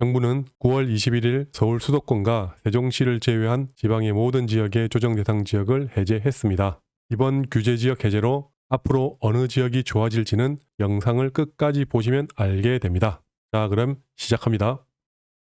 정부는 9월 21일 서울 수도권과 세종시를 제외한 지방의 모든 지역의 조정 대상 지역을 해제했습니다. 이번 규제 지역 해제로 앞으로 어느 지역이 좋아질지는 영상을 끝까지 보시면 알게 됩니다. 자, 그럼 시작합니다.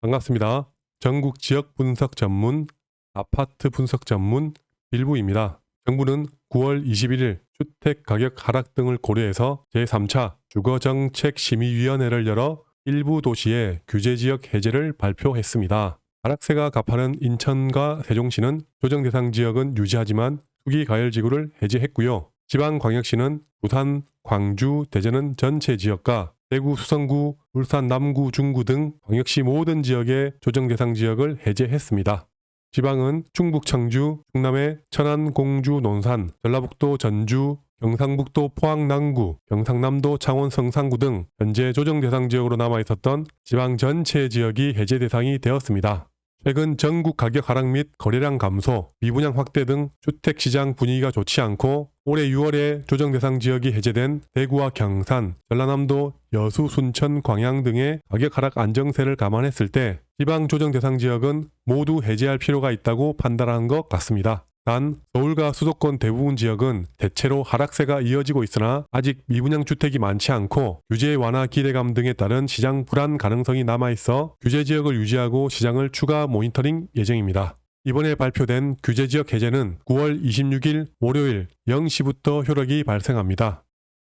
반갑습니다. 전국 지역 분석 전문 아파트 분석 전문 빌부입니다. 정부는 9월 21일 주택 가격 하락 등을 고려해서 제3차 주거정책심의위원회를 열어 일부 도시의 규제 지역 해제를 발표했습니다. 하락세가 가파른 인천과 세종시는 조정 대상 지역은 유지하지만 투기 가열 지구를 해제했고요. 지방 광역시는 부산, 광주, 대전은 전체 지역과 대구, 수성구, 울산, 남구, 중구 등 광역시 모든 지역의 조정 대상 지역을 해제했습니다. 지방은 충북 청주, 충남의 천안, 공주, 논산, 전라북도 전주, 경상북도 포항 남구, 경상남도 창원 성산구 등 현재 조정 대상 지역으로 남아 있었던 지방 전체 지역이 해제 대상이 되었습니다. 최근 전국 가격 하락 및 거래량 감소, 미분양 확대 등 주택 시장 분위기가 좋지 않고 올해 6월에 조정 대상 지역이 해제된 대구와 경산, 전라남도, 여수, 순천, 광양 등의 가격 하락 안정세를 감안했을 때 지방 조정 대상 지역은 모두 해제할 필요가 있다고 판단한 것 같습니다. 단 서울과 수도권 대부분 지역은 대체로 하락세가 이어지고 있으나 아직 미분양 주택이 많지 않고 규제 완화 기대감 등에 따른 시장 불안 가능성이 남아 있어 규제 지역을 유지하고 시장을 추가 모니터링 예정입니다. 이번에 발표된 규제 지역 해제는 9월 26일 월요일 0시부터 효력이 발생합니다.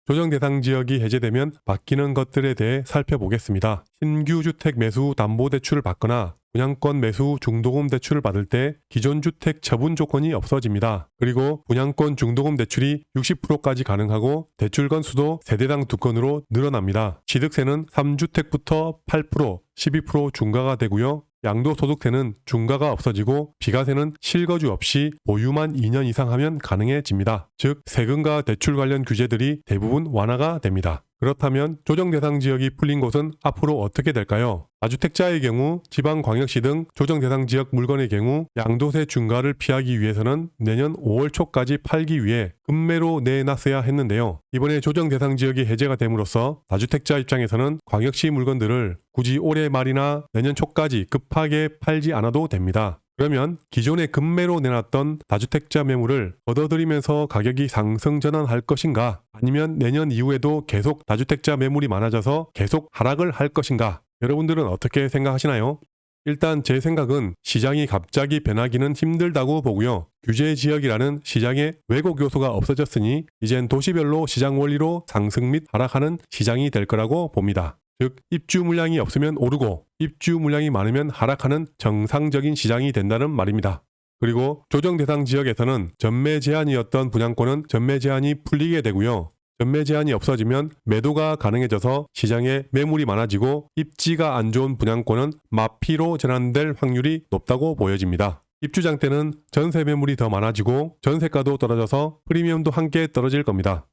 조정 대상 지역이 해제되면 바뀌는 것들에 대해 살펴보겠습니다. 신규 주택 매수 담보 대출을 받거나 분양권 매수 중도금 대출을 받을 때 기존 주택 처분 조건이 없어집니다. 그리고 분양권 중도금 대출이 60%까지 가능하고 대출 건수도 세대당 두 건으로 늘어납니다. 취득세는 3주택부터 8%, 12% 중과가 되고요. 양도소득세는 중과가 없어지고 비과세는 실거주 없이 보유만 2년 이상 하면 가능해집니다. 즉 세금과 대출 관련 규제들이 대부분 완화가 됩니다. 그렇다면 조정 대상 지역이 풀린 곳은 앞으로 어떻게 될까요? 다주택자의 경우 지방광역시 등 조정 대상 지역 물건의 경우 양도세 중과를 피하기 위해서는 내년 5월 초까지 팔기 위해 급매로 내놨어야 했는데요. 이번에 조정 대상 지역이 해제가 됨으로써 다주택자 입장에서는 광역시 물건들을 굳이 올해 말이나 내년 초까지 급하게 팔지 않아도 됩니다. 그러면 기존에 급매로 내놨던 다주택자 매물을 걷어들이면서 가격이 상승 전환할 것인가? 아니면 내년 이후에도 계속 다주택자 매물이 많아져서 계속 하락을 할 것인가? 여러분들은 어떻게 생각하시나요? 일단 제 생각은 시장이 갑자기 변하기는 힘들다고 보고요. 규제 지역이라는 시장의 왜곡 요소가 없어졌으니 이젠 도시별로 시장 원리로 상승 및 하락하는 시장이 될 거라고 봅니다. 즉 입주 물량이 없으면 오르고 입주 물량이 많으면 하락하는 정상적인 시장이 된다는 말입니다. 그리고 조정 대상 지역에서는 전매 제한이었던 분양권은 전매 제한이 풀리게 되고요. 전매 제한이 없어지면 매도가 가능해져서 시장에 매물이 많아지고 입지가 안 좋은 분양권은 마피로 전환될 확률이 높다고 보여집니다. 입주장 때는 전세 매물이 더 많아지고 전세가도 떨어져서 프리미엄도 함께 떨어질 겁니다.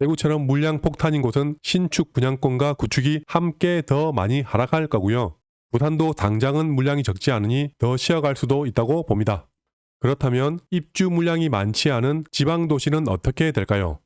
대구처럼 물량 폭탄인 곳은 신축 분양권과 구축이 함께 더 많이 하락할 거고요. 부산도 당장은 물량이 적지 않으니 더 쉬어갈 수도 있다고 봅니다. 그렇다면 입주 물량이 많지 않은 지방 도시는 어떻게 될까요?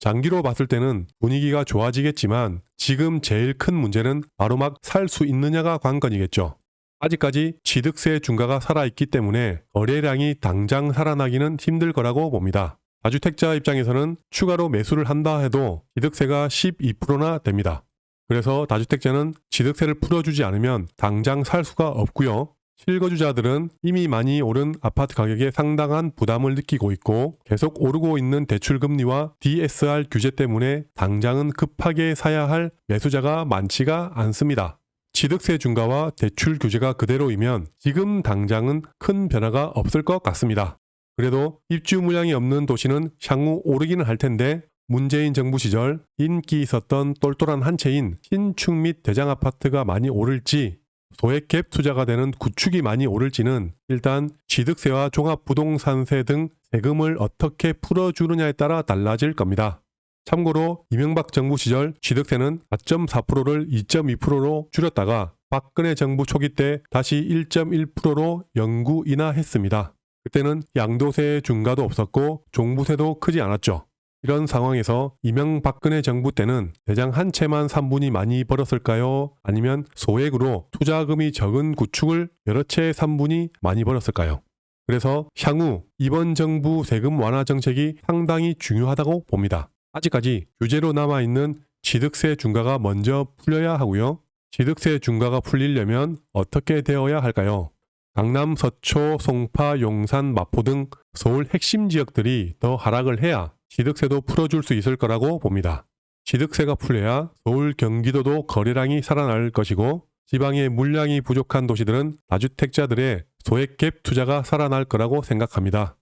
장기로 봤을 때는 분위기가 좋아지겠지만 지금 제일 큰 문제는 바로 막 살 수 있느냐가 관건이겠죠. 아직까지 취득세 중과가 살아있기 때문에 거래량이 당장 살아나기는 힘들 거라고 봅니다. 다주택자 입장에서는 추가로 매수를 한다 해도 취득세가 12%나 됩니다. 그래서 다주택자는 취득세를 풀어주지 않으면 당장 살 수가 없고요. 실거주자들은 이미 많이 오른 아파트 가격에 상당한 부담을 느끼고 있고 계속 오르고 있는 대출 금리와 DSR 규제 때문에 당장은 급하게 사야 할 매수자가 많지가 않습니다. 취득세 중과와 대출 규제가 그대로이면 지금 당장은 큰 변화가 없을 것 같습니다. 그래도 입주 물량이 없는 도시는 향후 오르기는 할 텐데 문재인 정부 시절 인기 있었던 똘똘한 한 채인 신축 및 대장 아파트가 많이 오를지 소액 갭 투자가 되는 구축이 많이 오를지는 일단 취득세와 종합부동산세 등 세금을 어떻게 풀어주느냐에 따라 달라질 겁니다. 참고로 이명박 정부 시절 취득세는 4.4%를 2.2%로 줄였다가 박근혜 정부 초기 때 다시 1.1%로 영구 인하했습니다. 그때는 양도세 중과도 없었고 종부세도 크지 않았죠. 이런 상황에서 이명박근혜 정부 때는 대장 한 채만 3분이 많이 벌었을까요? 아니면 소액으로 투자금이 적은 구축을 여러 채 3분이 많이 벌었을까요? 그래서 향후 이번 정부 세금 완화 정책이 상당히 중요하다고 봅니다. 아직까지 규제로 남아있는 취득세 중과가 먼저 풀려야 하고요. 취득세 중과가 풀리려면 어떻게 되어야 할까요? 강남, 서초, 송파, 용산, 마포 등 서울 핵심 지역들이 더 하락을 해야 취득세도 풀어줄 수 있을 거라고 봅니다. 취득세가 풀려야 서울, 경기도도 거래량이 살아날 것이고 지방의 물량이 부족한 도시들은 다주택자들의 소액 갭 투자가 살아날 거라고 생각합니다.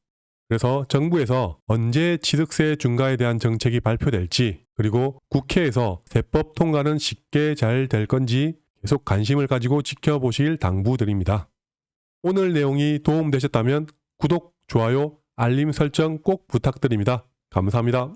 그래서 정부에서 언제 취득세 중과에 대한 정책이 발표될지 그리고 국회에서 세법 통과는 쉽게 잘 될 건지 계속 관심을 가지고 지켜보실 당부드립니다. 오늘 내용이 도움되셨다면 구독, 좋아요, 알림 설정 꼭 부탁드립니다. 감사합니다.